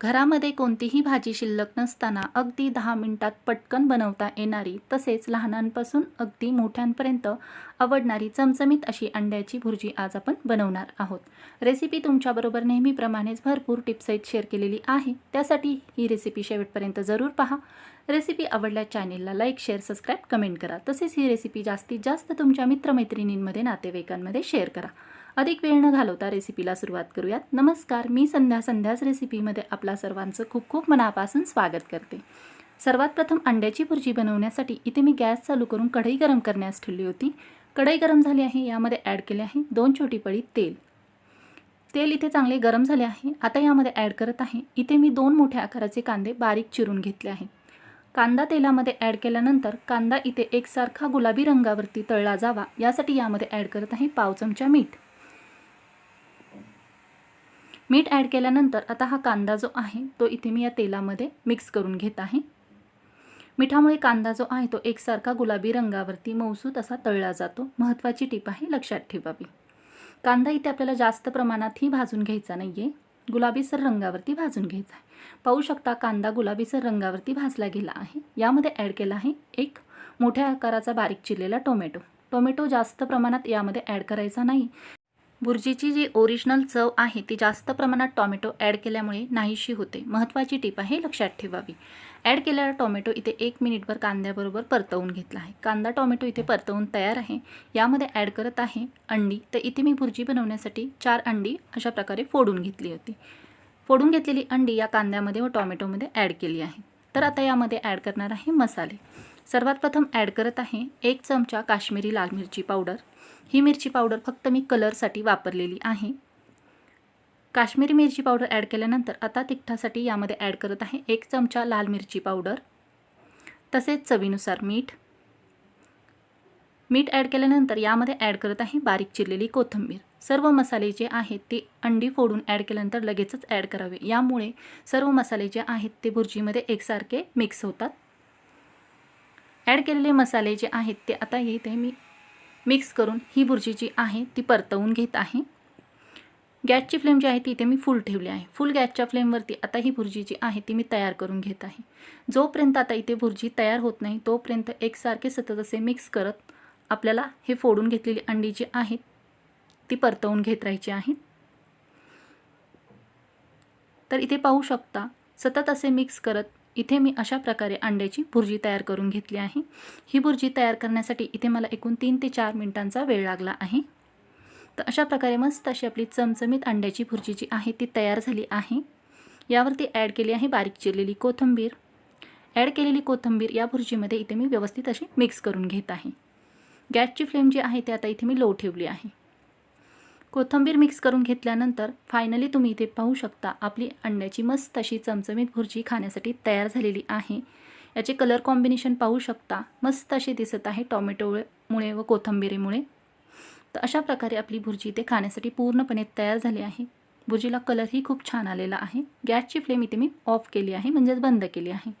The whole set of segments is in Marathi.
घरामध्ये कोणतीही भाजी शिल्लक नसताना अगदी दहा मिनिटात पटकन बनवता येणारी तसेच लहानांपासून अगदी मोठ्यांपर्यंत आवडणारी चमचमीत अशी अंड्याची भुर्जी आज आपण बनवणार आहोत. रेसिपी तुमच्याबरोबर नेहमीप्रमाणेच भरपूर टिप्सहित शेअर केलेली आहे. त्यासाठी ही रेसिपी शेवटपर्यंत जरूर पहा. रेसिपी आवडल्या चॅनेलला लाईक शेअर सबस्क्राईब कमेंट करा. तसेच ही रेसिपी जास्तीत जास्त तुमच्या मित्रमैत्रिणींमध्ये नातेवाईकांमध्ये शेअर करा. अधिक वेळ न घालवता रेसिपीला सुरुवात करूयात. नमस्कार. मी संध्या. संध्याच रेसिपीमध्ये आपला सर्वांचं खूप खूप मनापासून स्वागत करते. सर्वात प्रथम अंड्याची भुर्जी बनवण्यासाठी इथे मी गॅस चालू करून कढई गरम करण्यास ठेवली होती. कढई गरम झाली आहे यामध्ये ॲड केले आहे दोन छोटी पळी तेल. तेल इथे चांगले गरम झाले आहे. आता यामध्ये ॲड करत आहे इथे मी दोन मोठ्या आकाराचे कांदे बारीक चिरून घेतले आहे. कांदा तेलामध्ये ॲड केल्यानंतर कांदा इथे एकसारखा गुलाबी रंगावरती तळला जावा यासाठी यामध्ये ॲड करत आहे पाव चमचा मीठ. मीठ ॲड केल्यानंतर आता हा कांदा जो आहे तो इथे मी या तेलामध्ये मिक्स करून घेत आहे. मिठामुळे कांदा जो आहे तो एकसारखा गुलाबी रंगावरती मौसूत असा तळला जातो. महत्त्वाची टीप आहे लक्षात ठेवावी. कांदा इथे आपल्याला जास्त प्रमाणातही भाजून घ्यायचा नाही आहे गुलाबीसर रंगावरती भाजून घ्यायचा आहे. पाहू शकता कांदा गुलाबीसर रंगावरती भाजला गेला आहे. यामध्ये ॲड केला आहे एक मोठ्या आकाराचा बारीक चिरलेला टोमॅटो. टोमॅटो जास्त प्रमाणात यामध्ये ॲड करायचा नाही. भुर्जीची जी ओरिजिनल चव आहे ती जास्त प्रमाणात टॉमॅटो ॲड केल्यामुळे नाहीशी होते. महत्त्वाची टीप आहे लक्षात ठेवावी. ॲड केलेला टोमॅटो इथे एक मिनिटभर कांद्याबरोबर परतवून घेतला आहे. कांदा टोमॅटो इथे परतवून तयार आहे. यामध्ये ॲड करत आहे अंडी. तर इथे मी भुर्जी बनवण्यासाठी चार अंडी अशा प्रकारे फोडून घेतली होती. फोडून घेतलेली अंडी या कांद्यामध्ये व टॉमॅटोमध्ये ॲड केली आहे. तर आता यामध्ये ॲड करणार आहे मसाले. सर्वात प्रथम ॲड करत आहे एक चमचा काश्मीरी लाल मिरची पावडर ही मिरची पावडर फक्त मी कलरसाठी वापरलेली आहे. काश्मीरी मिरची पावडर ॲड केल्यानंतर आता तिखटासाठी यामध्ये ॲड करत आहे एक चमचा लाल मिरची पावडर तसेच चवीनुसार मीठ. मीठ ॲड केल्यानंतर यामध्ये ॲड करत आहे बारीक चिरलेली कोथिंबीर. सर्व मसाले जे आहेत ते अंडी फोडून ॲड केल्यानंतर लगेचच ॲड करावे. यामुळे सर्व मसाले जे आहेत ते भुर्जीमध्ये एकसारखे मिक्स होतात. ॲड केलेले मसाले जे आहेत ते आता इथे मी मिक्स करून ही भुर्जी जी आहे ती परतवून घेत आहे. गॅसची फ्लेम जी आहे ती इथे मी फुल ठेवली आहे. फुल गॅसच्या फ्लेमवरती आता ही भुर्जी जी आहे ती मी तयार करून घेत आहे. जोपर्यंत आता इथे भुर्जी तयार होत नाही तोपर्यंत एकसारखे सतत असे मिक्स करत आपल्याला हे फोडून घेतलेली अंडी जी आहेत ती परतवून घेत राहायची आहेत तर इथे पाहू शकता सतत असे मिक्स करत इथे मी अशा प्रकारे अंड्याची भुर्जी तयार करून घेतली आहे. ही भुर्जी तयार करण्यासाठी इथे मला एकूण तीन ते चार मिनिटांचा वेळ लागला आहे. तर अशा प्रकारे मस्त अशी आपली चमचमीत अंड्याची भुर्जी जी आहे ती तयार झाली आहे. यावरती ॲड केली आहे बारीक चिरलेली कोथिंबीर. ॲड केलेली कोथिंबीर या भुर्जीमध्ये इथे मी व्यवस्थित अशी मिक्स करून घेत आहे. गॅसची फ्लेम जी आहे ती आता इथे मी लो ठेवली आहे. कोथिंबीर मिक्स करून घेतल्यानंतर फायनली तुम्ही इथे पाहू शकता आपली अंड्याची मस्त अशी चमचमीत भुर्जी खाण्यासाठी तयार झालेली आहे. याचे कलर कॉम्बिनेशन पाहू शकता. मस्त अशी दिसत आहे टॉमॅटोमुळे व कोथिंबीरीमुळे. तर अशा प्रकारे आपली भुर्जी इथे खाण्यासाठी पूर्णपणे तयार झाली आहे. भुर्जीला कलरही खूप छान आलेला आहे. गॅसची फ्लेम इथे मी ऑफ केली आहे म्हणजेच बंद केली आहे.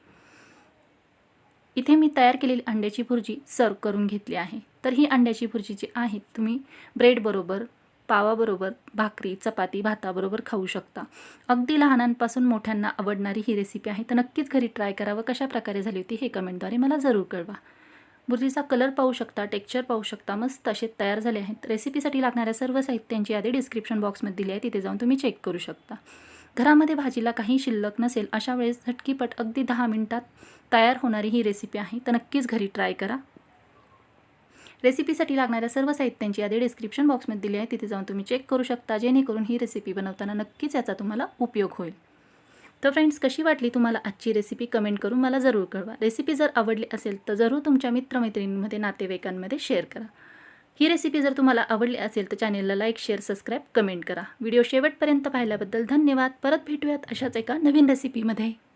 इथे मी तयार केलेली अंड्याची भुर्जी सर्व करून घेतली आहे. तर ही अंड्याची भुर्जी जी आहे तुम्ही ब्रेडबरोबर पावाबरोबर भाकरी चपाती भाताबरोबर खाऊ शकता. अगदी लहानांपासून मोठ्यांना आवडणारी ही रेसिपी आहे. तर नक्कीच घरी ट्राय करावं. कशा प्रकारे झाली होती हे कमेंटद्वारे मला जरूर कळवा. भुर्जीचा कलर पाहू शकता टेक्स्चर पाहू शकता मस्त असे तयार झाले आहेत. रेसिपीसाठी लागणाऱ्या सर्व साहित्यांची यादी डिस्क्रिप्शन बॉक्समध्ये दिली आहे. तिथे जाऊन तुम्ही चेक करू शकता. घरामध्ये भाजीला काही शिल्लक नसेल अशा वेळेस झटकीपट अगदी दहा मिनिटात तयार होणारी ही रेसिपी आहे. तर नक्कीच घरी ट्राय करा. रेसिपीसाठी लागणाऱ्या सर्व साहित्यांची यादी डिस्क्रिप्शन बॉक्समध्ये दिली आहे. तिथे जाऊन तुम्ही चेक करू शकता. जेणेकरून ही रेसिपी बनवताना नक्कीच याचा तुम्हाला उपयोग होईल. तर फ्रेंड्स कशी वाटली तुम्हाला आजची रेसिपी कमेंट करून मला जरूर कळवा. रेसिपी जर आवडली असेल तर जरूर तुमच्या मित्रमैत्रिणींमध्ये नातेवाईकांमध्ये शेअर करा. ही रेसिपी जर तुम्हाला आवडली असेल तर चॅनेलला लाईक शेअर सबस्क्राईब कमेंट करा. व्हिडिओ शेवटपर्यंत पाहिल्याबद्दल धन्यवाद. परत भेटूयात अशाच एका नवीन रेसिपीमध्ये